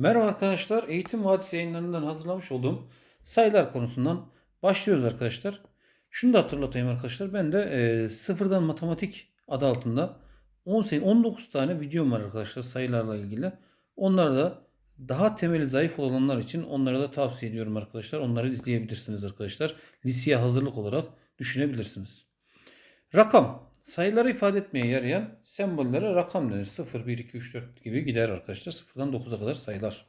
Merhaba arkadaşlar. Eğitim Vadisi yayınlarından hazırlamış olduğum sayılar konusundan başlıyoruz arkadaşlar. Şunu da hatırlatayım arkadaşlar. Ben de e, sıfırdan matematik adı altında 18, 19 tane videom var arkadaşlar sayılarla ilgili. Onları da daha temeli zayıf olanlar için onları da tavsiye ediyorum arkadaşlar. Onları izleyebilirsiniz arkadaşlar. Liseye hazırlık olarak düşünebilirsiniz. Rakam. Sayıları ifade etmeye yarayan sembollere rakam denir. 0, 1, 2, 3, 4 gibi gider arkadaşlar. 0'dan 9'a kadar sayılar.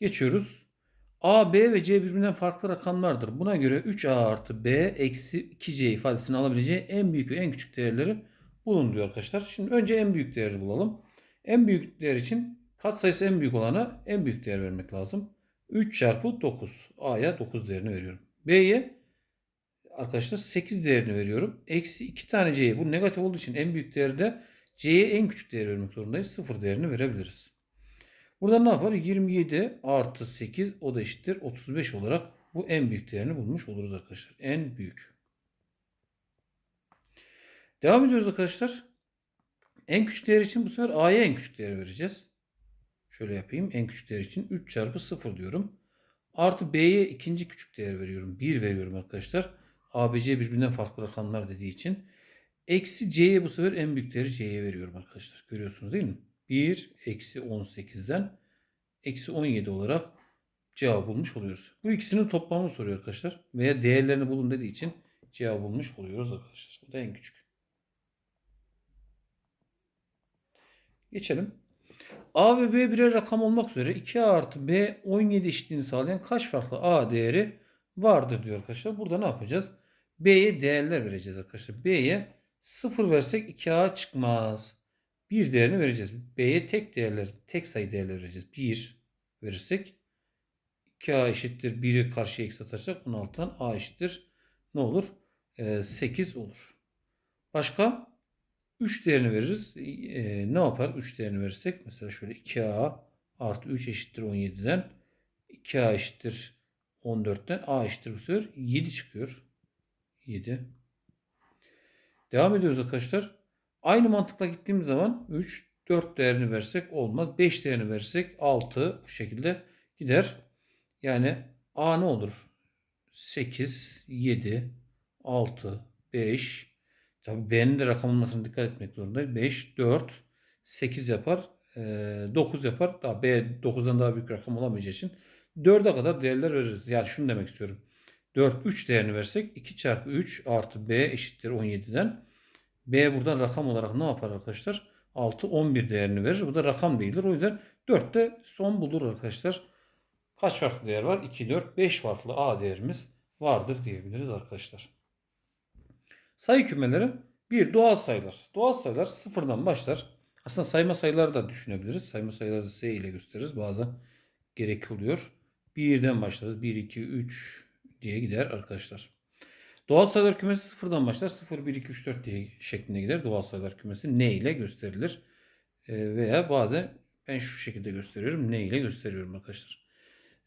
Geçiyoruz. A, B ve C birbirinden farklı rakamlardır. Buna göre 3A artı B eksi 2C ifadesini alabileceği en büyük ve en küçük değerleri bulun diyor arkadaşlar. Şimdi önce en büyük değeri bulalım. En büyük değer için katsayısı en büyük olana en büyük değer vermek lazım. 3 çarpı 9. A'ya 9 değerini veriyorum. B'ye arkadaşlar 8 değerini veriyorum. Eksi 2 tane C'ye bu negatif olduğu için en büyük değerde C'ye en küçük değer vermek zorundayız. 0 değerini verebiliriz. Burada ne yapar? 27 artı 8 o da eşittir 35 olarak bu en büyük değerini bulmuş oluruz arkadaşlar. En büyük. Devam ediyoruz arkadaşlar. En küçük değer için bu sefer A'ya en küçük değer vereceğiz. Şöyle yapayım. En küçük değer için 3 çarpı 0 diyorum. Artı B'ye ikinci küçük değer veriyorum. 1 veriyorum arkadaşlar. ABC birbirinden farklı rakamlar dediği için. Eksi C'ye bu sefer en büyük değeri C'ye veriyorum arkadaşlar. Görüyorsunuz değil mi? 1 eksi 18'den eksi 17 olarak cevabı bulmuş oluyoruz. Bu ikisinin toplamını soruyor arkadaşlar. Veya değerlerini bulun dediği için cevabı bulmuş oluyoruz arkadaşlar. Bu da en küçük. Geçelim. A ve B birer rakam olmak üzere 2A artı B 17 eşitliğini sağlayan kaç farklı A değeri vardır diyor arkadaşlar. Burada ne yapacağız? B'ye değerler vereceğiz arkadaşlar. B'ye 0 versek 2A çıkmaz. 1 değerini vereceğiz. B'ye tek değerler, tek sayı değerler vereceğiz. 1 verirsek 2A eşittir 1'i karşıya eksi atarsak 16'dan A eşittir ne olur? Ee, 8 olur. Başka? 3 değerini veririz. Ee, ne yapar? 3 değerini verirsek mesela şöyle 2A artı 3 eşittir 17'den 2A eşittir 14'ten A eşittir bu sefer 7 çıkıyor. 7. Devam ediyoruz arkadaşlar. Aynı mantıkla gittiğimiz zaman 3, 4 değerini versek olmaz. 5 değerini versek 6 bu şekilde gider. Yani A ne olur? 8, 7, 6, 5. Tabii B'nin de rakam olmasına dikkat etmek zorundayız. 5, 4, 8 yapar. 9 yapar. Daha B 9'dan daha büyük rakam olamayacağı için 4'e kadar değerler veririz. Yani şunu demek istiyorum. 4, 3 değerini versek 2 çarpı 3 artı B eşittir 17'den. B buradan rakam olarak ne yapar arkadaşlar? 6, 11 değerini verir. Bu da rakam değildir. O yüzden 4 de son bulur arkadaşlar. Kaç farklı değer var? 2, 4, 5 farklı A değerimiz vardır diyebiliriz arkadaşlar. Sayı kümeleri bir doğal sayılar. Doğal sayılar sıfırdan başlar. Aslında sayma sayıları da düşünebiliriz. Sayma sayıları da S ile gösteririz. Bazen gerek oluyor. Birden başlarız. 1, 2, 3 diye gider arkadaşlar. Doğal sayılar kümesi sıfırdan başlar. 0, 1, 2, 3, 4 diye şeklinde gider. Doğal sayılar kümesi ne ile gösterilir? E, veya bazen ben şu şekilde gösteriyorum. Ne ile gösteriyorum arkadaşlar.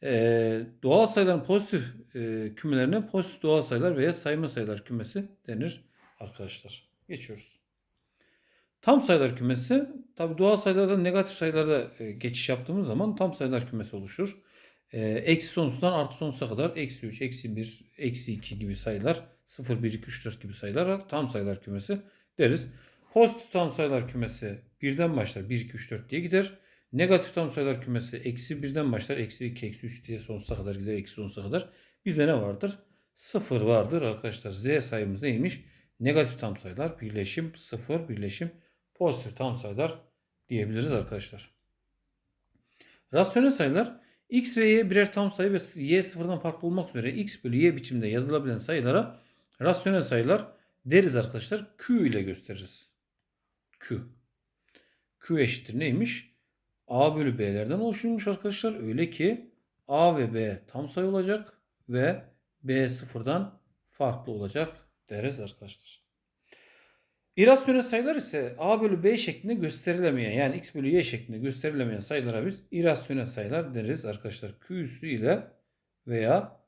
E, doğal sayıların pozitif e, kümelerine pozitif doğal sayılar veya sayma sayılar kümesi denir arkadaşlar. Geçiyoruz. Tam sayılar kümesi tabi doğal sayılardan negatif sayılara e, geçiş yaptığımız zaman tam sayılar kümesi oluşur. E, eksi sonsuzdan artı sonsuza kadar eksi 3, eksi 1, eksi 2 gibi sayılar 0, 1, 2, 3, 4 gibi sayılar tam sayılar kümesi deriz. Pozitif tam sayılar kümesi birden başlar 1, 2, 3, 4 diye gider. Negatif tam sayılar kümesi eksi birden başlar. Eksi 2, eksi 3 diye sonsuza kadar gider. Eksi sonsuza kadar. Bir de ne vardır? Sıfır vardır arkadaşlar. Z sayımız neymiş? Negatif tam sayılar birleşim sıfır birleşim pozitif tam sayılar diyebiliriz arkadaşlar. Rasyonel sayılar x ve y birer tam sayı ve y sıfırdan farklı olmak üzere x bölü y biçimde yazılabilen sayılara rasyonel sayılar deriz arkadaşlar. Q ile gösteririz. Q. Q eşittir neymiş? A bölü B'lerden oluşurmuş arkadaşlar. Öyle ki A ve B tam sayı olacak ve B sıfırdan farklı olacak deriz arkadaşlar. İrasyonel sayılar ise A bölü B şeklinde gösterilemeyen yani X bölü Y şeklinde gösterilemeyen sayılara biz irasyonel sayılar deriz arkadaşlar. Q üssü ile veya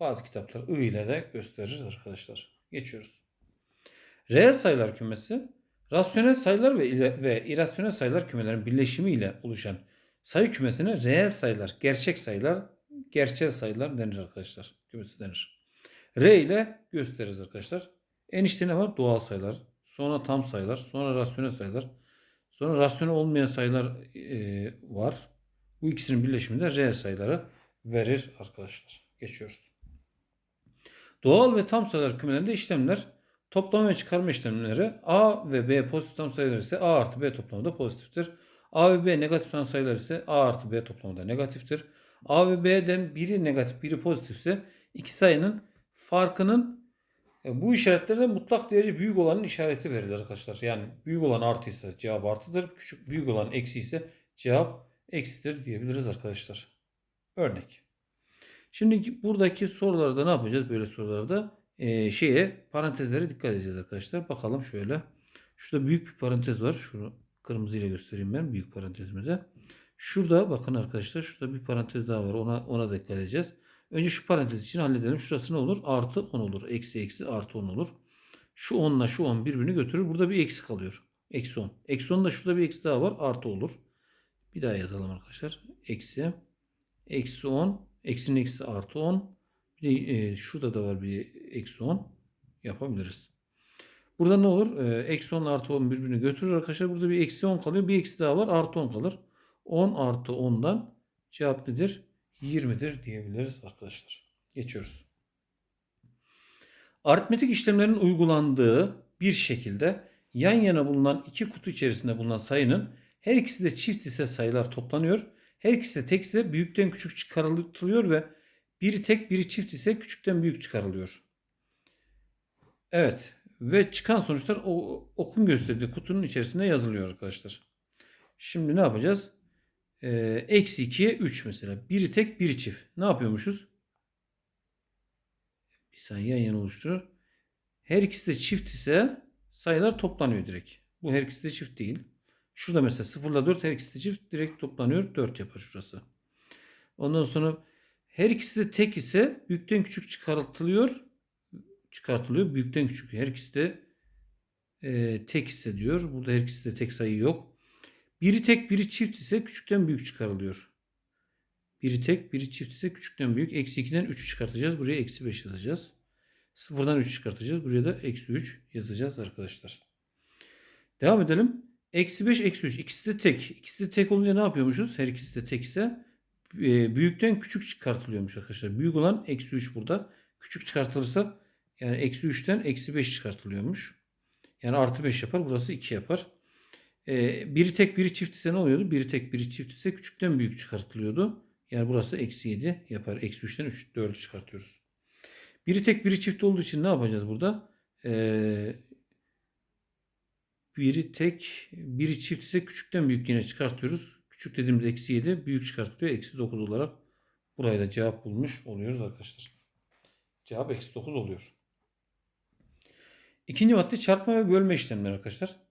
bazı kitaplar I ile de gösteririz arkadaşlar. Geçiyoruz. Reel sayılar kümesi rasyonel sayılar ve, ve irasyonel sayılar kümelerinin birleşimi ile oluşan sayı kümesine reel sayılar, gerçek sayılar, gerçel sayılar denir arkadaşlar. Kümesi denir. R ile gösteririz arkadaşlar. En içte ne var? Doğal sayılar. Sonra tam sayılar. Sonra rasyonel sayılar. Sonra rasyonel olmayan sayılar e, var. Bu ikisinin birleşiminde reel sayıları verir arkadaşlar. Geçiyoruz. Doğal ve tam sayılar kümelerinde işlemler toplama ve çıkarma işlemleri A ve B pozitif tam sayılar ise A artı B toplamı da pozitiftir. A ve B negatif tam sayılar ise A artı B toplamı da negatiftir. A ve B'den biri negatif biri pozitifse iki sayının farkının bu işaretlerde mutlak değeri büyük olanın işareti verilir arkadaşlar. Yani büyük olan artıysa cevap artıdır. Küçük büyük olan eksi ise cevap eksidir diyebiliriz arkadaşlar. Örnek. Şimdi buradaki sorularda ne yapacağız? Böyle sorularda e, şeye parantezlere dikkat edeceğiz arkadaşlar. Bakalım şöyle. Şurada büyük bir parantez var. Şunu kırmızıyla göstereyim ben büyük parantezimize. Şurada bakın arkadaşlar şurada bir parantez daha var. Ona ona dikkat edeceğiz. Önce şu parantez için halledelim. Şurası ne olur? Artı 10 olur. Eksi eksi artı 10 olur. Şu 10 ile şu 10 birbirini götürür. Burada bir eksi kalıyor. Eksi 10. Eksi 10 da şurada bir eksi daha var. Artı olur. Bir daha yazalım arkadaşlar. Eksi. Eksi 10. Eksinin eksi artı 10. Bir de e, şurada da var bir eksi 10. Yapabiliriz. Burada ne olur? E, eksi 10 artı 10 birbirini götürür arkadaşlar. Burada bir eksi 10 kalıyor. Bir eksi daha var. Artı 10 kalır. 10 artı 10'dan cevap nedir? 20'dir diyebiliriz arkadaşlar. Geçiyoruz. Aritmetik işlemlerin uygulandığı bir şekilde yan yana bulunan iki kutu içerisinde bulunan sayının her ikisi de çift ise sayılar toplanıyor. Her ikisi de tek ise büyükten küçük çıkarılıyor ve biri tek biri çift ise küçükten büyük çıkarılıyor. Evet ve çıkan sonuçlar o okun gösterdiği kutunun içerisinde yazılıyor arkadaşlar. Şimdi ne yapacağız? Ee, eksi 2'ye 3 mesela. Biri tek biri çift. Ne yapıyormuşuz? Bir saniye yan yana oluşturur. Her ikisi de çift ise sayılar toplanıyor direkt. Bu her ikisi de çift değil. Şurada mesela 0 ile 4 her ikisi de çift direkt toplanıyor. 4 yapar şurası. Ondan sonra her ikisi de tek ise büyükten küçük çıkartılıyor. Çıkartılıyor. Büyükten küçük. Her ikisi de e, tek ise diyor. Burada her ikisi de tek sayı yok. Biri tek biri çift ise küçükten büyük çıkarılıyor. Biri tek biri çift ise küçükten büyük. Eksi 2'den 3'ü çıkartacağız. Buraya eksi 5 yazacağız. Sıfırdan 3 çıkartacağız. Buraya da eksi 3 yazacağız arkadaşlar. Devam edelim. Eksi 5 eksi 3. İkisi de tek. İkisi de tek olunca ne yapıyormuşuz? Her ikisi de tek ise e, büyükten küçük çıkartılıyormuş arkadaşlar. Büyük olan eksi 3 burada. Küçük çıkartılırsa yani eksi 3'ten eksi 5 çıkartılıyormuş. Yani artı 5 yapar. Burası 2 yapar. Ee, biri tek biri çift ise ne oluyordu? Biri tek biri çift ise küçükten büyük çıkartılıyordu. Yani burası eksi 7 yapar. Eksi 3'ten 3, 4'ü çıkartıyoruz. Biri tek biri çift olduğu için ne yapacağız burada? Ee, biri tek biri çift ise küçükten büyük yine çıkartıyoruz. Küçük dediğimiz eksi 7 büyük çıkartılıyor. Eksi 9 olarak burayı da cevap bulmuş oluyoruz arkadaşlar. Cevap eksi 9 oluyor. İkinci madde çarpma ve bölme işlemleri arkadaşlar.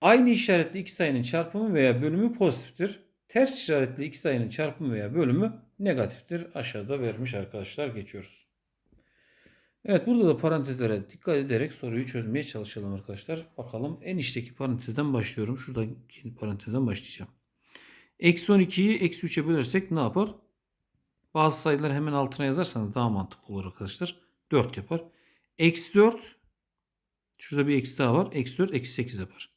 Aynı işaretli iki sayının çarpımı veya bölümü pozitiftir. Ters işaretli iki sayının çarpımı veya bölümü negatiftir. Aşağıda vermiş arkadaşlar geçiyoruz. Evet burada da parantezlere dikkat ederek soruyu çözmeye çalışalım arkadaşlar. Bakalım en içteki parantezden başlıyorum. Şuradaki parantezden başlayacağım. Eksi 12'yi eksi 3'e bölersek ne yapar? Bazı sayıları hemen altına yazarsanız daha mantıklı olur arkadaşlar. 4 yapar. Eksi 4 şurada bir eksi daha var. Eksi 4 eksi 8 yapar.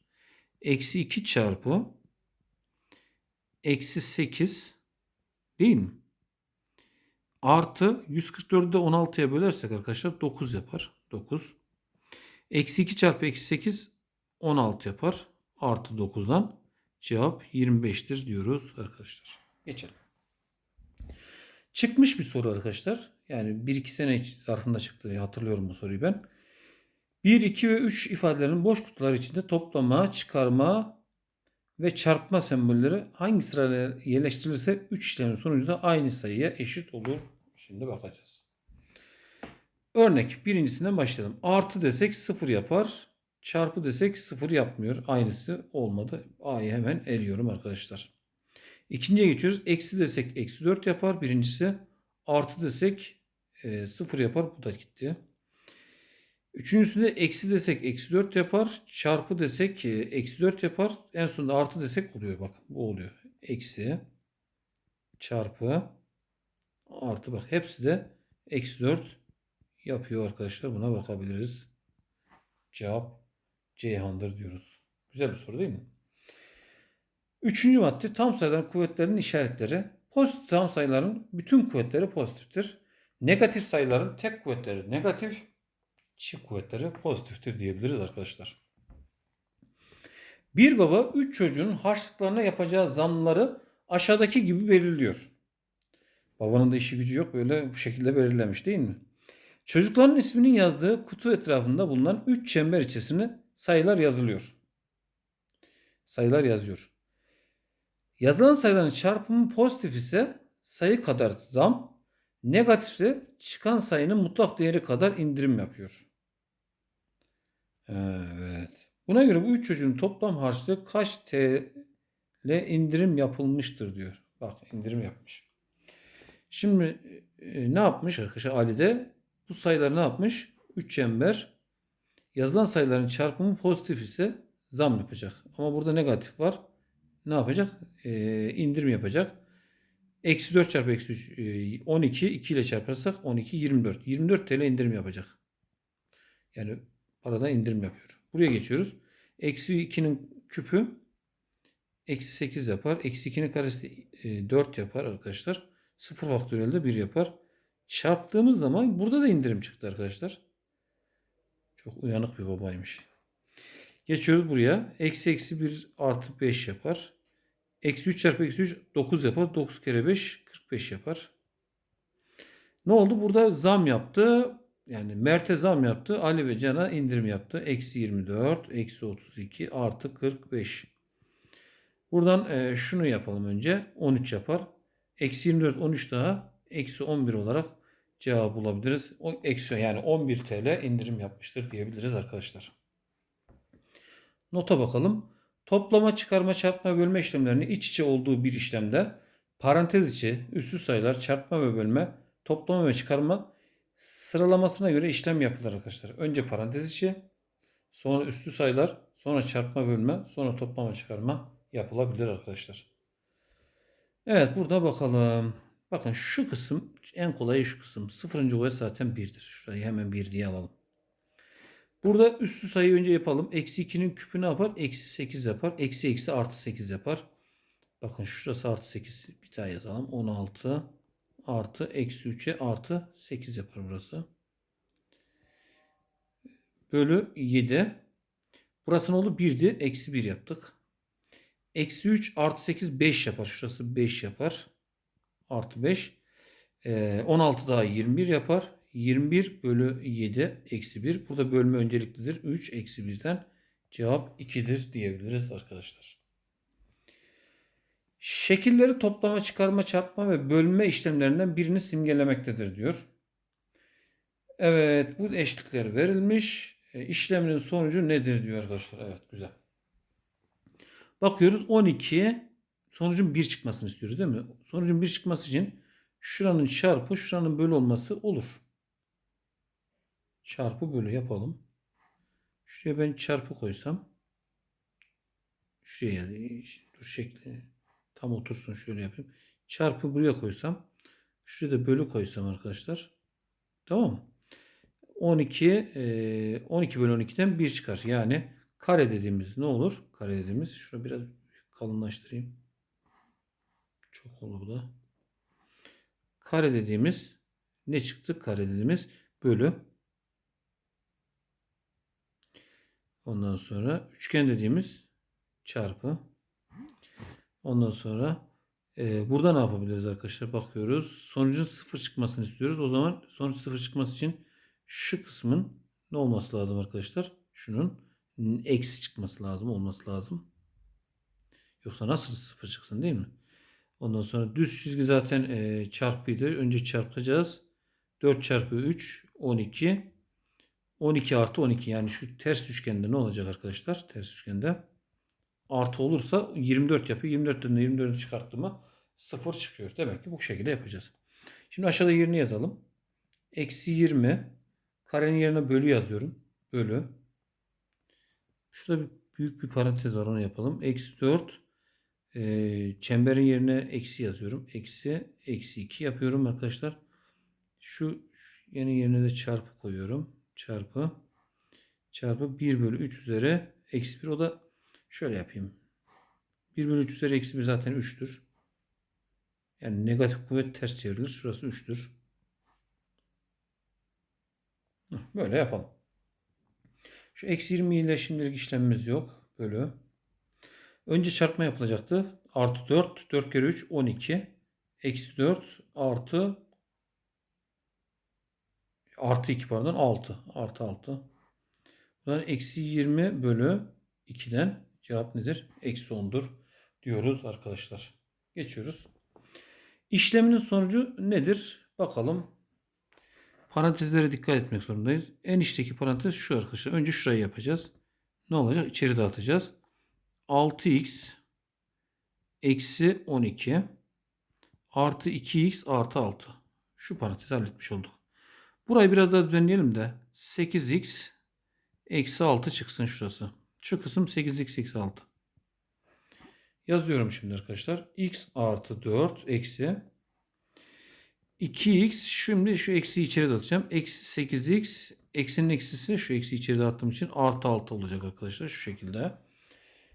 Eksi 2 çarpı eksi 8 değil mi? Artı 144'ü de 16'ya bölersek arkadaşlar 9 yapar. 9. Eksi 2 çarpı eksi 8 16 yapar. Artı 9'dan cevap 25'tir diyoruz arkadaşlar. Geçelim. Çıkmış bir soru arkadaşlar. Yani 1-2 sene zarfında çıktı. Hatırlıyorum bu soruyu ben. 1, 2 ve 3 ifadelerin boş kutular içinde toplama, çıkarma ve çarpma sembolleri hangi sırayla yerleştirilirse 3 işlemin sonucunda aynı sayıya eşit olur. Şimdi bakacağız. Örnek birincisinden başlayalım. Artı desek 0 yapar. Çarpı desek 0 yapmıyor. Aynısı olmadı. A'yı hemen eliyorum arkadaşlar. İkinciye geçiyoruz. Eksi desek eksi 4 yapar. Birincisi. Artı desek e, 0 yapar. Bu da gitti. Üçüncüsünde eksi desek eksi 4 yapar. Çarpı desek e, eksi 4 yapar. En sonunda artı desek oluyor. Bakın bu oluyor. eksi çarpı artı bak hepsi de eksi 4 yapıyor arkadaşlar. Buna bakabiliriz. Cevap Ceyhan'dır diyoruz. Güzel bir soru değil mi? Üçüncü madde tam sayıların kuvvetlerinin işaretleri. Pozitif tam sayıların bütün kuvvetleri pozitiftir. Negatif sayıların tek kuvvetleri negatif, çift kuvvetleri pozitiftir diyebiliriz arkadaşlar. Bir baba üç çocuğun harçlıklarına yapacağı zamları aşağıdaki gibi belirliyor. Babanın da işi gücü yok böyle bu şekilde belirlemiş değil mi? Çocukların isminin yazdığı kutu etrafında bulunan 3 çember içerisine sayılar yazılıyor. Sayılar yazıyor. Yazılan sayıların çarpımı pozitif ise sayı kadar zam, negatifse çıkan sayının mutlak değeri kadar indirim yapıyor. Evet. Buna göre bu üç çocuğun toplam harçlığı kaç TL indirim yapılmıştır diyor. Bak indirim yapmış. Şimdi e, ne yapmış arkadaşlar Ali de bu sayıları ne yapmış? 3 çember. Yazılan sayıların çarpımı pozitif ise zam yapacak. Ama burada negatif var. Ne yapacak? Ee, indirim yapacak. Eksi 4 çarpı eksi 3 e, 12. 2 ile çarparsak 12 24. 24 TL indirim yapacak. Yani paradan indirim yapıyor. Buraya geçiyoruz. Eksi 2'nin küpü eksi 8 yapar. Eksi 2'nin karesi e, 4 yapar arkadaşlar. 0 faktöriyelde 1 yapar. Çarptığımız zaman burada da indirim çıktı arkadaşlar. Çok uyanık bir babaymış. Geçiyoruz buraya. Eksi eksi 1 artı 5 yapar. Eksi 3 çarpı eksi 3 9 yapar. 9 kere 5 45 yapar. Ne oldu? Burada zam yaptı. Yani Mert'e zam yaptı. Ali ve Can'a indirim yaptı. Eksi 24, eksi 32 artı 45. Buradan e, şunu yapalım önce. 13 yapar. Eksi 24, 13 daha. Eksi 11 olarak cevabı bulabiliriz. O eksi yani 11 TL indirim yapmıştır diyebiliriz arkadaşlar. Nota bakalım. Toplama, çıkarma, çarpma, bölme işlemlerinin iç içe olduğu bir işlemde parantez içi üssü sayılar çarpma ve bölme, toplama ve çıkarma sıralamasına göre işlem yapılır arkadaşlar. Önce parantez içi, sonra üstü sayılar, sonra çarpma bölme, sonra toplama çıkarma yapılabilir arkadaşlar. Evet burada bakalım. Bakın şu kısım en kolayı şu kısım. Sıfırıncı kuvvet zaten 1'dir. Şurayı hemen 1 diye alalım. Burada üstü sayı önce yapalım. Eksi 2'nin küpü ne yapar? Eksi 8 yapar. Eksi eksi artı 8 yapar. Bakın şurası artı 8. Bir daha yazalım. 16 artı eksi 3'e artı 8 yapar burası. Bölü 7. Burası ne oldu? 1'di. Eksi 1 yaptık. Eksi 3 artı 8 5 yapar. Şurası 5 yapar. Artı 5. Ee, 16 daha 21 yapar. 21 bölü 7 eksi 1. Burada bölme önceliklidir. 3 eksi 1'den cevap 2'dir diyebiliriz arkadaşlar. Şekilleri toplama, çıkarma, çarpma ve bölme işlemlerinden birini simgelemektedir diyor. Evet bu eşlikler verilmiş. E, sonucu nedir diyor arkadaşlar. Evet güzel. Bakıyoruz 12 sonucun 1 çıkmasını istiyoruz değil mi? Sonucun 1 çıkması için şuranın çarpı şuranın bölü olması olur. Çarpı bölü yapalım. Şuraya ben çarpı koysam şuraya dur şekli tam otursun şöyle yapayım. Çarpı buraya koysam şuraya da bölü koysam arkadaşlar. Tamam mı? 12 12 bölü 12'den 1 çıkar. Yani kare dediğimiz ne olur? Kare dediğimiz şunu biraz kalınlaştırayım. Çok oldu bu da. Kare dediğimiz ne çıktı? Kare dediğimiz bölü Ondan sonra üçgen dediğimiz çarpı. Ondan sonra e, burada ne yapabiliriz arkadaşlar? Bakıyoruz. Sonucun sıfır çıkmasını istiyoruz. O zaman sonuç sıfır çıkması için şu kısmın ne olması lazım arkadaşlar? Şunun eksi çıkması lazım. Olması lazım. Yoksa nasıl sıfır çıksın değil mi? Ondan sonra düz çizgi zaten e, çarpıydı. Önce çarpacağız. 4 çarpı 3 12 12 artı 12 yani şu ters üçgende ne olacak arkadaşlar? Ters üçgende artı olursa 24 yapıyor. 24'ten de 24'ü çıkarttığımda 0 çıkıyor. Demek ki bu şekilde yapacağız. Şimdi aşağıda yerini yazalım. Eksi 20 karenin yerine bölü yazıyorum. Bölü. Şurada bir büyük bir parantez var onu yapalım. Eksi 4 Ee, çemberin yerine eksi yazıyorum. Eksi, eksi 2 yapıyorum arkadaşlar. Şu yeni yerine de çarpı koyuyorum. Çarpı, çarpı 1 bölü 3 üzeri eksi 1. O da şöyle yapayım. 1 bölü 3 üzeri eksi 1 zaten 3'tür. Yani negatif kuvvet ters çevrilir. Şurası 3'tür. Heh, Böyle yapalım. Şu eksi 20 ile şimdilik işlemimiz yok. Bölü. Önce çarpma yapılacaktı. Artı 4. 4 kere 3 12. Eksi 4 artı artı 2 pardon 6. Artı 6. Buradan eksi 20 bölü 2'den cevap nedir? Eksi 10'dur diyoruz arkadaşlar. Geçiyoruz. İşleminin sonucu nedir? Bakalım. Parantezlere dikkat etmek zorundayız. En içteki parantez şu arkadaşlar. Önce şurayı yapacağız. Ne olacak? İçeri dağıtacağız. 6x eksi 12 artı 2x artı 6. Şu parantezi halletmiş olduk. Burayı biraz daha düzenleyelim de 8x eksi 6 çıksın şurası. Şu kısım 8x eksi 6. Yazıyorum şimdi arkadaşlar. x artı 4 eksi 2x şimdi şu eksiyi içeri dağıtacağım. Eksi 8x eksinin eksisi şu eksi içeri dağıttığım için artı 6 olacak arkadaşlar şu şekilde.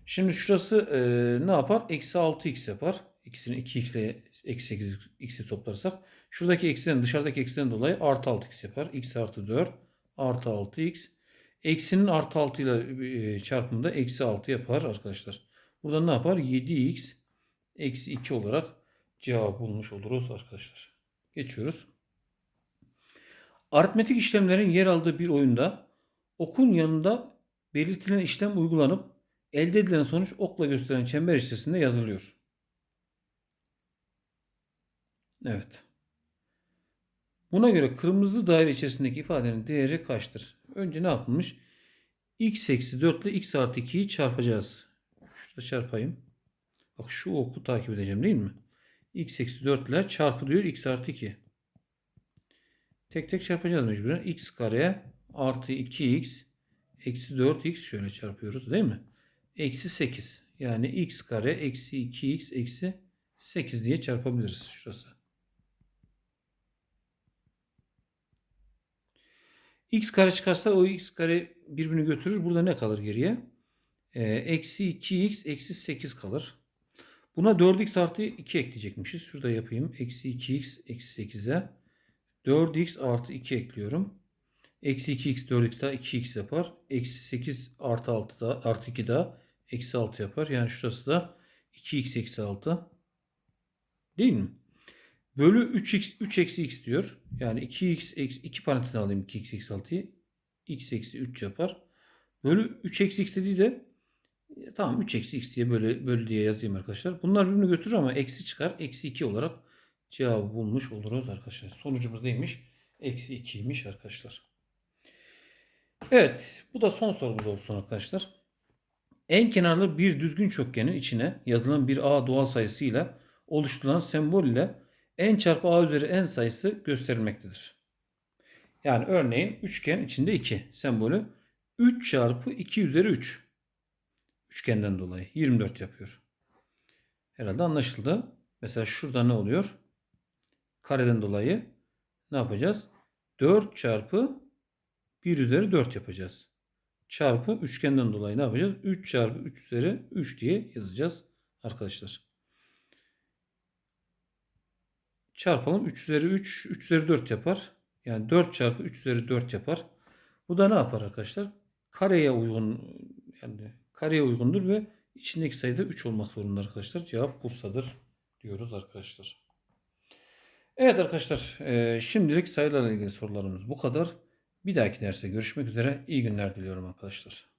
Şimdi şurası e, ne yapar? Eksi 6x yapar. İkisini 2x ile eksi 8x'i toplarsak. Şuradaki eksiden dışarıdaki eksiden dolayı artı 6x yapar. x artı 4 artı 6x. Eksinin artı 6 ile çarpımında eksi 6 yapar arkadaşlar. Burada ne yapar? 7x eksi 2 olarak cevap bulmuş oluruz arkadaşlar. Geçiyoruz. Aritmetik işlemlerin yer aldığı bir oyunda okun yanında belirtilen işlem uygulanıp elde edilen sonuç okla gösterilen çember içerisinde yazılıyor. Evet. Buna göre kırmızı daire içerisindeki ifadenin değeri kaçtır? Önce ne yapılmış? x eksi 4 ile x artı 2'yi çarpacağız. Şurada çarpayım. Bak şu oku takip edeceğim değil mi? x eksi 4 ile çarpı diyor x artı 2. Tek tek çarpacağız mecburen. x kare artı 2x eksi 4x şöyle çarpıyoruz değil mi? Eksi 8. Yani x kare eksi 2x eksi 8 diye çarpabiliriz şurası. X kare çıkarsa o x kare birbirini götürür. Burada ne kalır geriye? Ee, eksi 2x eksi 8 kalır. Buna 4x artı 2 ekleyecekmişiz. Şurada yapayım. Eksi 2x eksi 8'e 4x artı 2 ekliyorum. Eksi 2x 4x daha 2x yapar. Eksi 8 artı 6 da artı 2 daha eksi 6 yapar. Yani şurası da 2x eksi 6. Değil mi? Bölü 3x 3 eksi x diyor. Yani 2x eksi 2 parantezine alayım 2x eksi 6'yı. x eksi 3 yapar. Bölü 3 eksi x dediği de e, tamam 3 eksi x diye böyle bölü diye yazayım arkadaşlar. Bunlar birbirini götürür ama eksi çıkar. Eksi 2 olarak cevabı bulmuş oluruz arkadaşlar. Sonucumuz neymiş? Eksi 2'ymiş arkadaşlar. Evet. Bu da son sorumuz olsun arkadaşlar. En kenarlı bir düzgün çokgenin içine yazılan bir a doğal sayısıyla oluşturulan sembol ile n çarpı a üzeri n sayısı gösterilmektedir. Yani örneğin üçgen içinde 2 sembolü 3 çarpı 2 üzeri 3. Üçgenden dolayı 24 yapıyor. Herhalde anlaşıldı. Mesela şurada ne oluyor? Kareden dolayı ne yapacağız? 4 çarpı 1 üzeri 4 yapacağız. Çarpı üçgenden dolayı ne yapacağız? 3 çarpı 3 üzeri 3 diye yazacağız arkadaşlar. Çarpalım 3 üzeri 3, 3 üzeri 4 yapar. Yani 4 çarpı 3 üzeri 4 yapar. Bu da ne yapar arkadaşlar? Kareye uygun yani kareye uygundur ve içindeki sayıda 3 olmak zorunda arkadaşlar. Cevap Bursa'dır diyoruz arkadaşlar. Evet arkadaşlar e, şimdilik sayılarla ilgili sorularımız bu kadar. Bir dahaki derste görüşmek üzere. İyi günler diliyorum arkadaşlar.